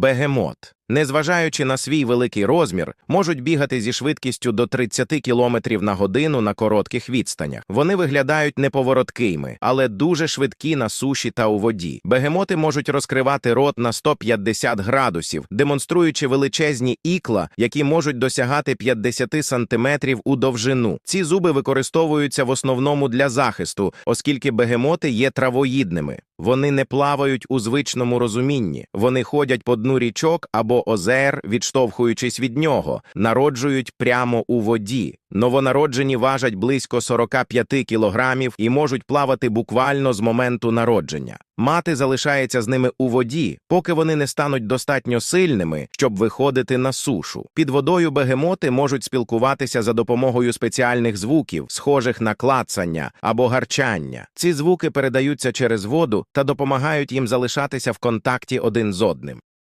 Бегемот. Незважаючи на свій великий розмір, можуть бігати зі швидкістю до 30 км на годину на коротких відстанях. Вони виглядають неповороткими, але дуже швидкі на суші та у воді. Бегемоти можуть розкривати рот на 150 градусів, демонструючи величезні ікла, які можуть досягати 50 сантиметрів у довжину. Ці зуби використовуються в основному для захисту, оскільки бегемоти є травоїдними. Вони не плавають у звичному розумінні. Вони ходять по дну річок озер, відштовхуючись від нього, народжують прямо у воді. Новонароджені важать близько 45 кілограмів і можуть плавати буквально з моменту народження. Мати залишається з ними у воді, поки вони не стануть достатньо сильними, щоб виходити на сушу. Під водою бегемоти можуть спілкуватися за допомогою спеціальних звуків, схожих на клацання або гарчання. Ці звуки передаються через воду та допомагають їм залишатися в контакті один з одним.